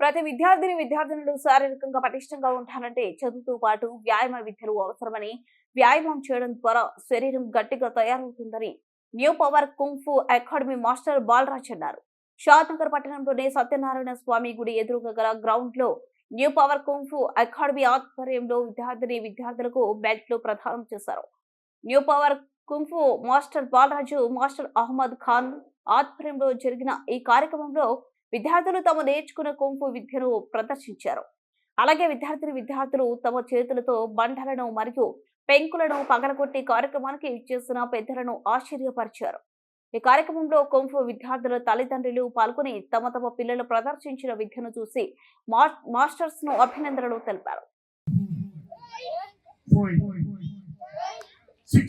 ప్రతి విద్యార్థిని విద్యార్థినులు శారీరకంగా పటిష్టంగా ఉండాలంటే చదువుతో పాటు వ్యాయామ విద్యలు అవసరమని వ్యాయామం చేయడం ద్వారా శరీరం గట్టిగా తయారవుతుందని new power kung fu academy master Balaraj అన్నారు. షాద్నగర్ పట్టణంలోని సత్యనారాయణ స్వామి గుడి ఎదురుగా గల గ్రౌండ్లో న్యూ పవర్ కుంఫు అకాడమీ ఆధ్వర్యంలో విద్యార్థిని విద్యార్థులకు బెల్ట్లు ప్రదానం చేశారు. New power kung fu master Balaraju master Ahmed Khan ఆధ్వర్యంలో జరిగిన ఈ కార్యక్రమంలో విద్యార్థులు తాము నేర్చుకున్న కుంఫు విద్యను ప్రదర్శించారు. అలాగే విద్యార్థిని విద్యార్థులు తమ చేతులతో బండలను మరియు పెంకులను పగలగొట్టి కార్యక్రమానికి ఇచ్చేసిన పెద్దలను ఆశ్చర్యపరిచారు. ఈ కార్యక్రమంలో కుంఫు విద్యార్థుల తల్లిదండ్రులు పాల్గొని తమ తమ పిల్లలు ప్రదర్శించిన విద్యను చూసి మాస్టర్స్ను అభినందనలు తెలిపారు. Six,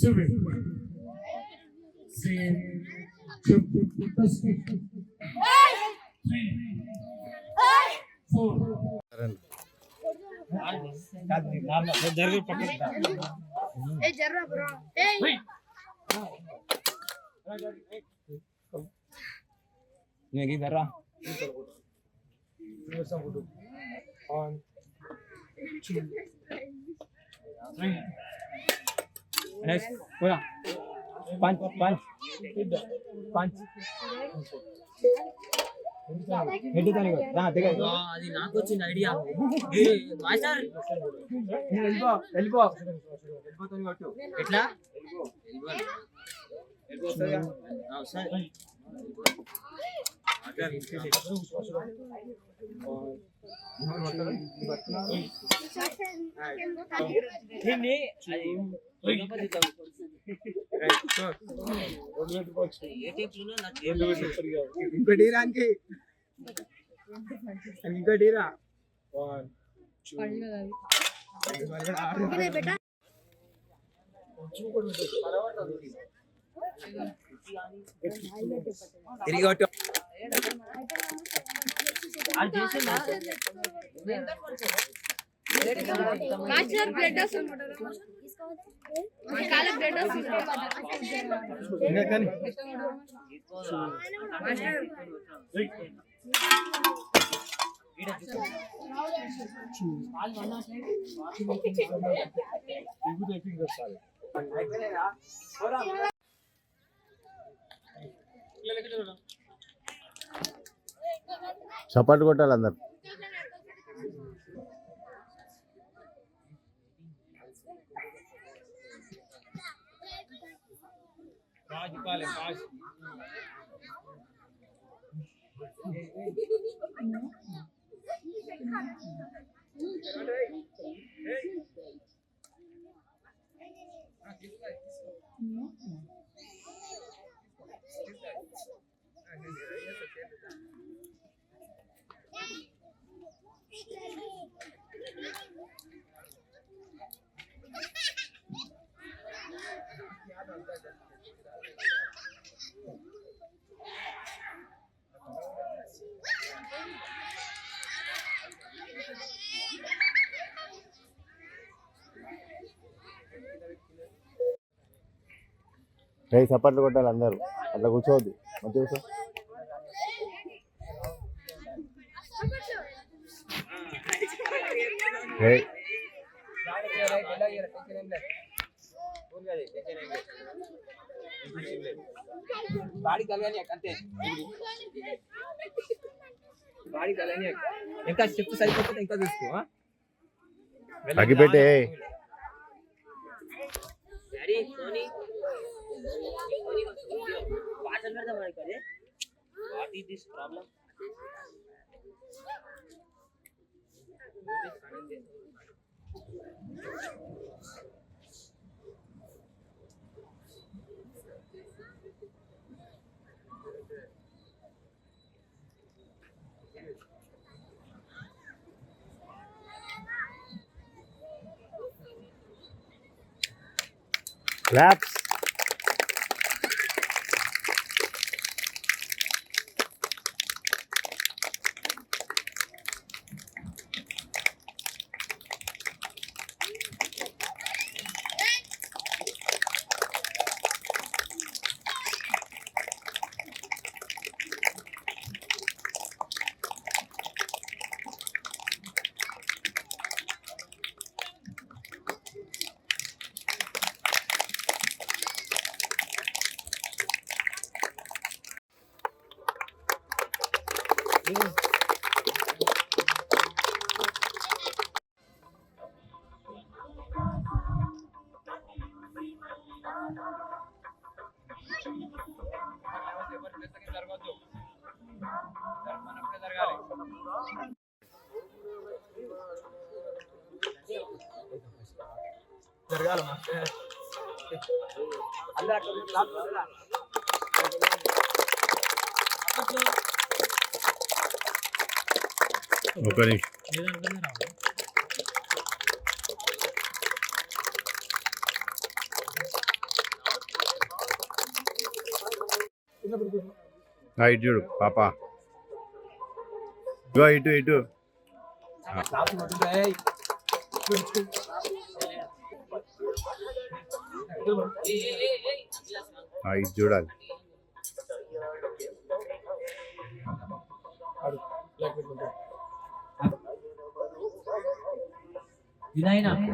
seven, seven, Ini darah. One, two, three. Next. Punch punch punch head తని రా దిగ అది నాకు వచ్చింది ఐడియా మాస్టర్ వెళ్ళిపో వెళ్ళిపో వెళ్ళిపోతాను కొట్టు ఎట్లా? వెళ్ళిపోతుందిగా ఆ, సరే. దీన్ని అది గణపతి ఏ టైప్లో నాకు ఏం ఇంకోటి రానికి ఇంకోటి రా one, two, ఇదే బేటా తిరిగి కొట్టు అది చేసిందా మాస్టర్ బ్లడ్ వస్తుంది బ్లడ్ వస్తుంది చప్పట్లు కొట్టాలి అందరు. పాజ్ పాలే పాజ్ రే చప్పట్లు కొట్టాలి అందరు. అట్లా కూర్చోవద్దు. మంచి కూర్చో. రే బాడీ కలగాని అంతే. బాడీ కలగాని ఇంకా స్టెప్ సరిపోతుంది ఇంకా? అగ్గిపెట్టే డాడీ సోనీ వాటర్ పెడదాం మనకి అదే what is this problem claps జరగాలి మాస్టర్ అందరూ అక్కడ క్లాస్ జరగాలి. ఒక నిమిషం ఆ, ఇటు చూడు పాప ఇగో ఇటు ఇటు క్లాస్ మొదలు ఏయ్. ఆ, ఇటు చూడాలి दिलाए ना आपको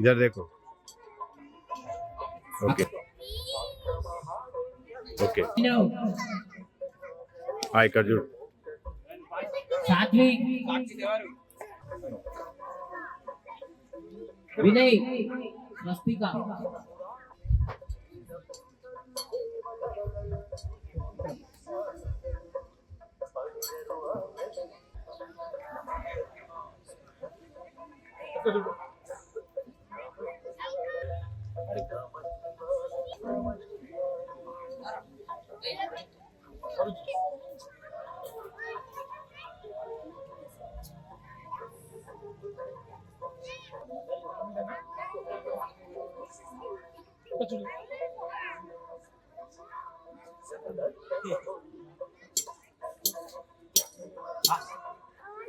इधर देखो। ओके। ओके। आय खजूर साथ में Vinay रस्तिका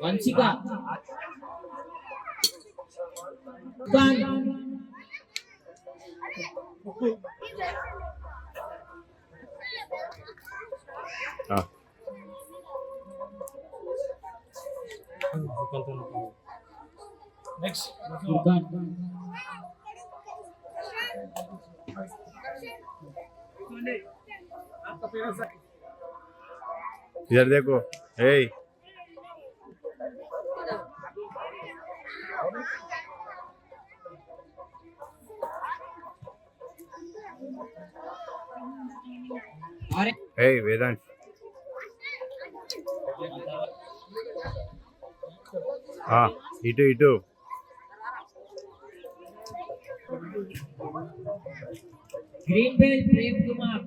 Vanshika one Ah. Next. इधर देखो hey. హే వేదాంత్ ఇటు ఇటు green belt Prem Kumar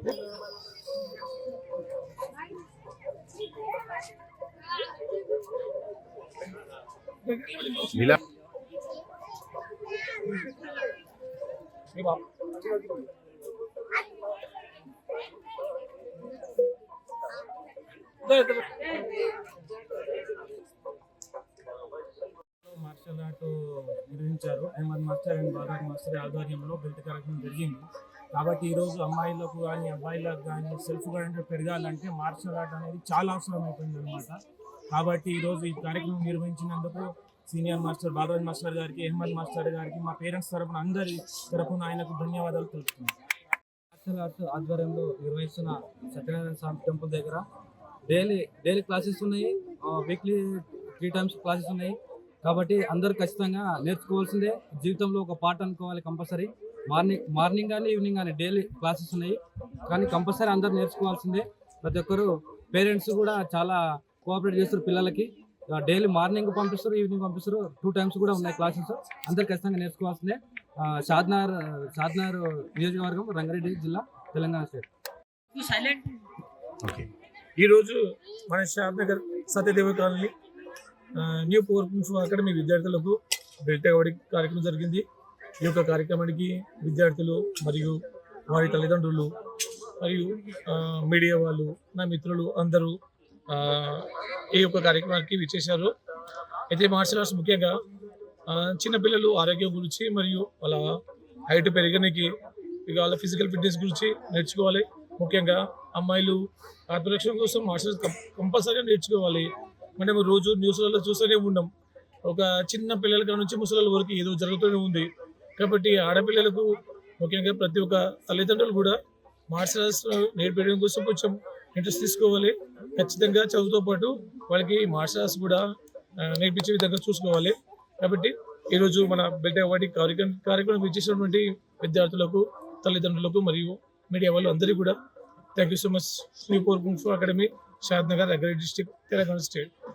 Thank you. బాబు మార్షల్ ఆర్ట్ నిర్వహించారు Ahmed master and Badar master ఆధ్వర్యంలో బెల్ట్ కార్యక్రమం జరిగింది. కాబట్టి ఈరోజు అమ్మాయిలకు కానీ అబ్బాయిలకు కానీ సెల్ఫ్ కాన్ఫిడెన్స్ పెరగాలంటే మార్షల్ ఆర్ట్ అనేది చాలా అవసరం అయిపోయింది అనమాట కాబట్టి ఈరోజు ఈ కార్యక్రమం నిర్వహించినందుకు సీనియర్ మాస్టర్ బాలరాజ్ మాస్టర్ గారికి అహ్మద్ మాస్టర్ గారికి మా పేరెంట్స్ తరపున అందరి తరపున ఆయనకు ధన్యవాదాలు తెలుపుతున్నాను మార్షల్ ఆర్ట్స్ ఆధ్వర్యంలో నిర్వహిస్తున్న సత్యనారాయణ స్వామి టెంపుల్ దగ్గర డైలీ డైలీ క్లాసెస్ ఉన్నాయి వీక్లీ త్రీ టైమ్స్ క్లాసెస్ ఉన్నాయి. కాబట్టి అందరూ ఖచ్చితంగా నేర్చుకోవాల్సిందే. జీవితంలో ఒక పాట అనుకోవాలి కంపల్సరీ. మార్నింగ్ మార్నింగ్ కానీ ఈవినింగ్ కానీ డైలీ క్లాసెస్ ఉన్నాయి. కానీ కంపల్సరీ అందరూ నేర్చుకోవాల్సిందే. ప్రతి ఒక్కరు పేరెంట్స్ కూడా చాలా కోఆపరేట్ చేస్తారు పిల్లలకి. డైలీ మార్నింగ్ పంపిస్తారు ఈవినింగ్ పంపిస్తారు. టూ టైమ్స్ కూడా ఉన్నాయి క్లాసెస్. అందరు ఖచ్చితంగా నేర్చుకోవాల్సిందే. ఆ, షాద్నార్ షాద్నార్ నియోజకవర్గం రంగారెడ్డి జిల్లా తెలంగాణ స్టేట్. ఓకే ఈరోజు మన Shadnagar Satyadeva colony new power prince academy విద్యార్థులకు బెల్ట్ కబడ్డీ కార్యక్రమం జరిగింది. ఈ యొక్క కార్యక్రమానికి విద్యార్థులు మరియు వారి తల్లిదండ్రులు మరియు మీడియా వాళ్ళు నా మిత్రులు అందరూ ఈ యొక్క కార్యక్రమానికి విచ్చేశారు. అయితే మార్షల్ ఆర్ట్స్ ముఖ్యంగా చిన్నపిల్లలు ఆరోగ్యం గురించి మరియు వాళ్ళ హైట్ పెరగడానికి ఇక వాళ్ళ ఫిజికల్ ఫిట్నెస్ గురించి నేర్చుకోవాలి. ముఖ్యంగా అమ్మాయిలు ఆత్మరక్షణ కోసం మార్షల్ కంపల్సరీగా నేర్చుకోవాలి. మనం రోజు న్యూస్లలో చూస్తూనే ఉన్నాం. ఒక చిన్న పిల్లల కాడ నుంచి ముసలి వరకు ఏదో జరుగుతూనే ఉంది. కాబట్టి ఆడపిల్లలకు ముఖ్యంగా ప్రతి ఒక్క తల్లిదండ్రులు కూడా మార్షల్ ఆర్ట్స్ నేర్పించడం కోసం కొంచెం ఇంట్రెస్ట్ తీసుకోవాలి. ఖచ్చితంగా చదువుతో పాటు వాళ్ళకి మార్షల్ ఆర్ట్స్ కూడా నేర్పించే విధంగా చూసుకోవాలి. కాబట్టి ఈరోజు మన బిడ్డ వాటి కార్యక్రమం కార్యక్రమం ఇచ్చేసినటువంటి విద్యార్థులకు తల్లిదండ్రులకు మరియు మీడియా వాళ్ళు అందరికీ కూడా thank you so much Shri core kung fu academy Shadnagar agri district Telangana state.